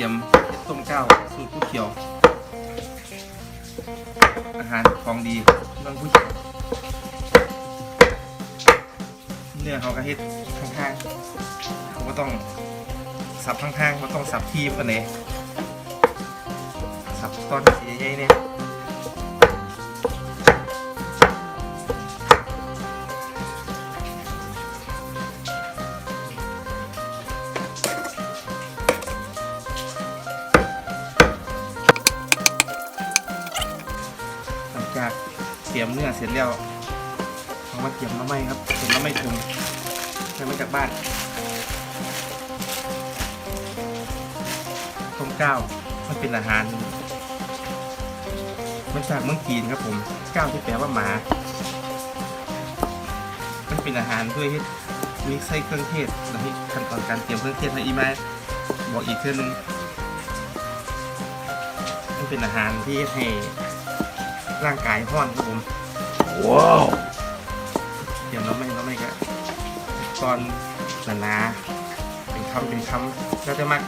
รียมต้มเก้าวสูตรผู้เขียว อาหารของดีเรื่องผู้เขียวเนื้อเขาก็เฮ็ดข้างๆเขาก็ต้องสับข้างๆก็ต้องสับทีมกันเลยสับตอนสีใหญ่ๆเนี่ย นื้อเสร็จแล้วเอามาเตรียมน้ำไม้ครับเตรียมน้ำไม้ถุงใช้มาจากบ้านต้มก้าวมันเป็นอาหารมันจากเมืองจีนครับผมก้าวที่แปลว่าหมา มันเป็นอาหารด้วยที่มีไส้เครื่องเทศและที่ขั้นตอนการเตรียมเครื่องเทศให้อีไม้บอกอีกเทื่อนึงมันเป็นอาหารที่ให้ร่างกายห้อนครับ ว้าวเดี๋ยวน้องไม่น้องไม่ก็ตอนหนาๆเป็นคำเป็นคำน่าจะมาก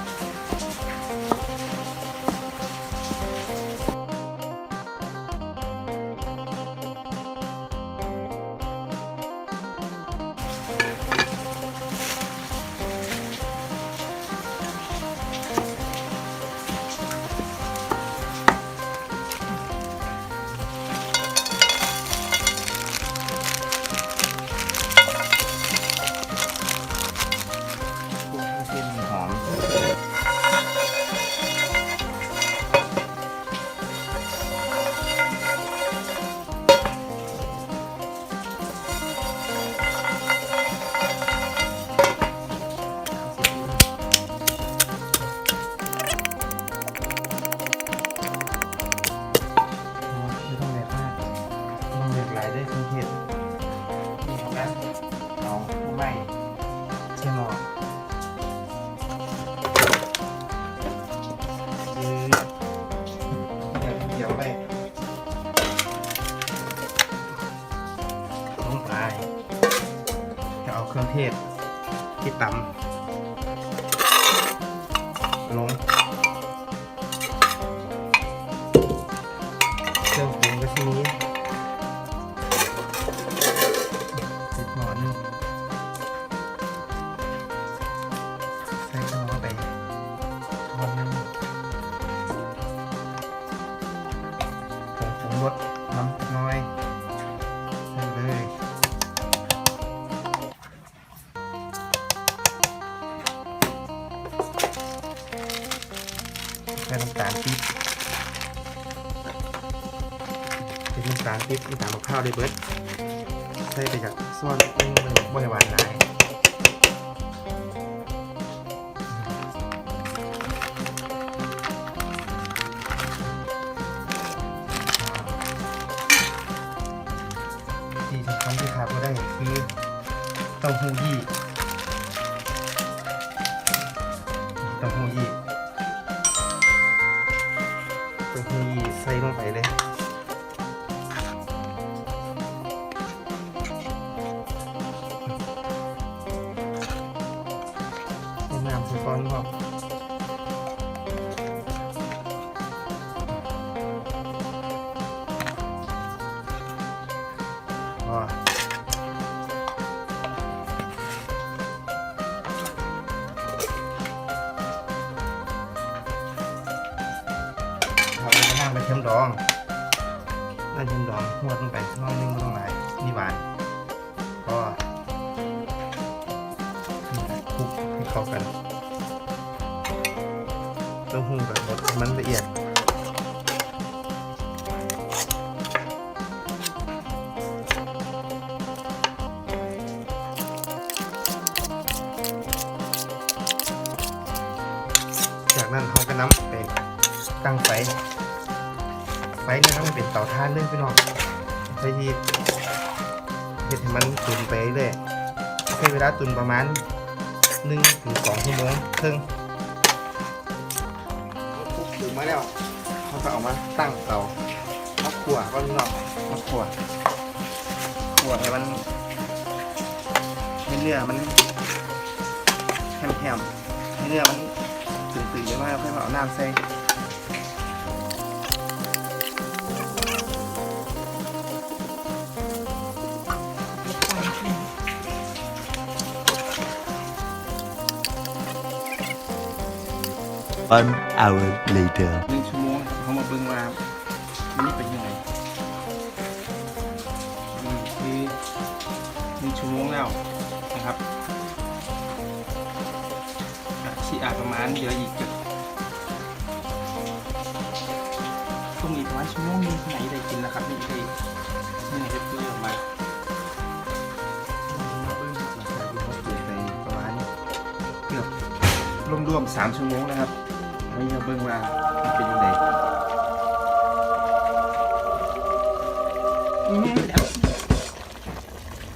เครื่องเทศที่ตำลง เครื่องปรุงก็ที่นี้เสร็จหมอนึงใส่หมอ เป็นน้ำตาลปี๊บน้ำตาลมะพร้าวเลยเบิร์ดใส่ไปจากซ่อนเองเลยบริวารหลายที่สำคัญที่ขาดไม่ได้คือเต้าหู้ยี่เต้าหู้ยี่เต้าหู้ยี่ใส่ลงไปเลย ดองนั่งเชื่อมดองนวลงไปน้อยนึงไม่ต้องหลายนี่หวานก็คลุกให้เข้ากันต้าหู้แบบบดมันละเอียดจากนั้นเขาก็น้ำไปตั้งไฟ ไฟเนี่ยต้องเป็นเตาถ่านเลยพี่น้องไฟที่เห็ดให้มันตุนไปเรื่อยใช้เวลาตุนประมาณ1ถึง2ชั่วโมงครึ่งปุ๊บถึงมาแล้วเขาก็เอามาตั้งเตามาขั่วก็พี่น้องมาขั่วขั่วให้มันให้เนื้อมันแหมๆให้เนื้อมันตื่นๆได้มากค่อยมาเอาน้ำใส่ One hour later. หนึ่งชั่วโมงเขามาเบิ่งว่านี่เป็นยังไงนี่คือหนึ่งชั่วโมงแล้วนะครับอ่อาจประมาณเดี๋ยวอีกจะตรงนี้ประมาณชั่วโมงนึงไหนได้กินแล้วครับนี่ได้นี่ได้เปลือยออกมามาเบิ่งหลังจากที่เขาเปิดไปประมาณเกือบรวมๆสามชั่วโมงนะครับ เบิ่งว่ามันเป็นยังไง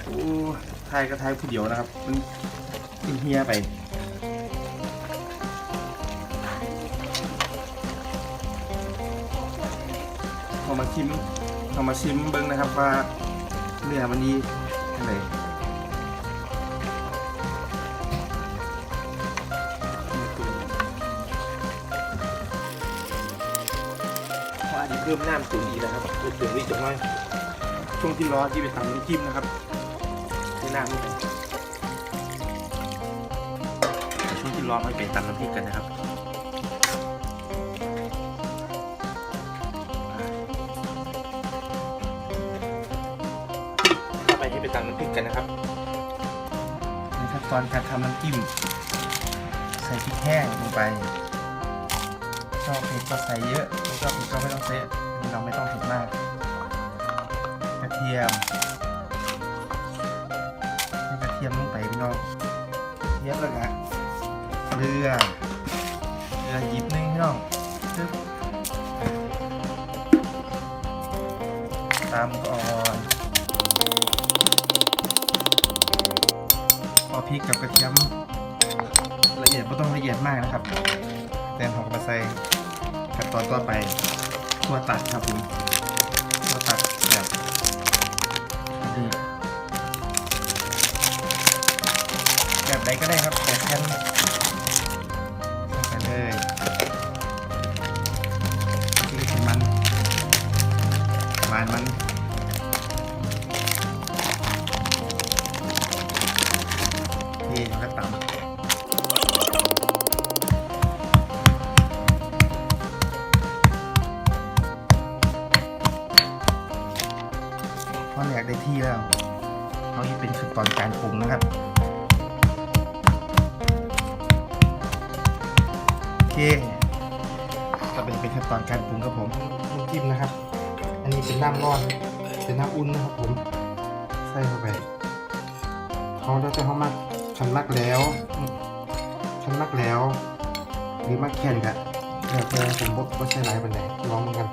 โอ้ทายก็ทายผู้เดียวนะครับ มันมันเฮียไปเอามาชิมเอามาชิมเบิ้งนะครับว่าเนื้อมันดียังไง พิ่มน้ำตุ๋นอีกนะครับตุ๋นตุ๋นอีกจังเลยช่วงที่ร้อนที่ไปทำน้ำจิ้มนะครับให้น้ำนี่ช่วงที่ร้อนไม่ไปตำน้ำพริกกันนะครับไปที่ไปตำน้ำพริกกันนะครับในขั้นตอนการทำน้ำจิ้มใส่พริกแห้งลงไป ชอบเผ็ดก็ใส่เยอะ ไม่ชอบเผ็ดก็ไม่ต้องเซะเราไม่ต้องเผ็ดมาก กระเทียมให้กระเทียมลงไปพี่น้องเทียมแล้วก็เกลือเกลือหยิบหนึงพี่น้องปึ๊บตามก่อนพอพริกกับกระเทียมละเอียดไม่ต้องละเอียดมากนะครับแตงหอมกระใส่ ขั้นตอนต่อไปตัวตัดครับผมตัวตัดแบบนี้แบบใดก็ได้ครับแบบแท่น พอแหลกได้ที่แล้วเขานี่เป็นขั้นตอนการปรุงนะครับโอเคก็เป็นเป็นขั้นตอนการปรุงครับผมน้ำจิ้มนะครับ อันนี้เป็นน้ำร้อนเป็นน้ำอุ่นนะครับผมใส่เข้าไปเขาแล้เขามักฉันมักแล้วฉันมักแล้วหรือมักแค่นกะเดี๋ยวแต่ผมบอกว่าใช่ไรเป็นไหนลองเหมือนกัน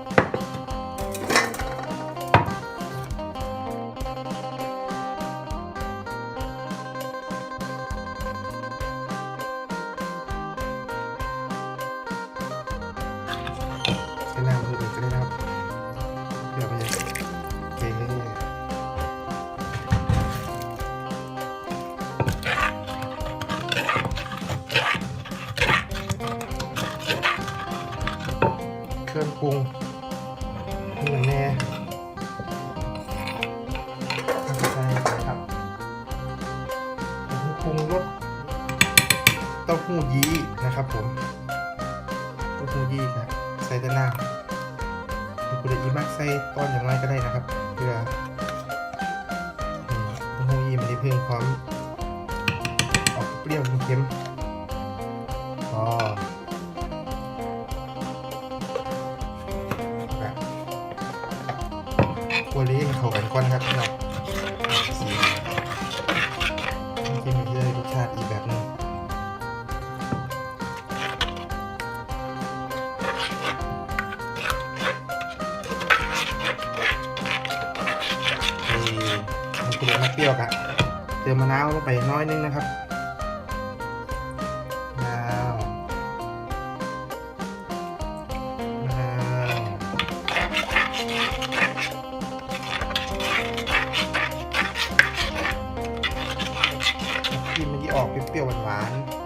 หูยี้นะครับผมเต้าหู้ยี้ครับใส่แต่น้ำคุณอีมากใส่ตอนอย่างไรก็ได้นะครับเพื่อเต้าหู้ยี้มันได้เพิ่มความออกเปรี้ยวเค็มๆพอครับตัวนี้ให้เข้ากันก่อนครับพี่น้อง มันคุณมะเปรี้ยวครับเติมมะนาวลงไปน้อยนึงนะครับมะนาวมะนาวกินมันจะออกเปรี้ยวหวานๆ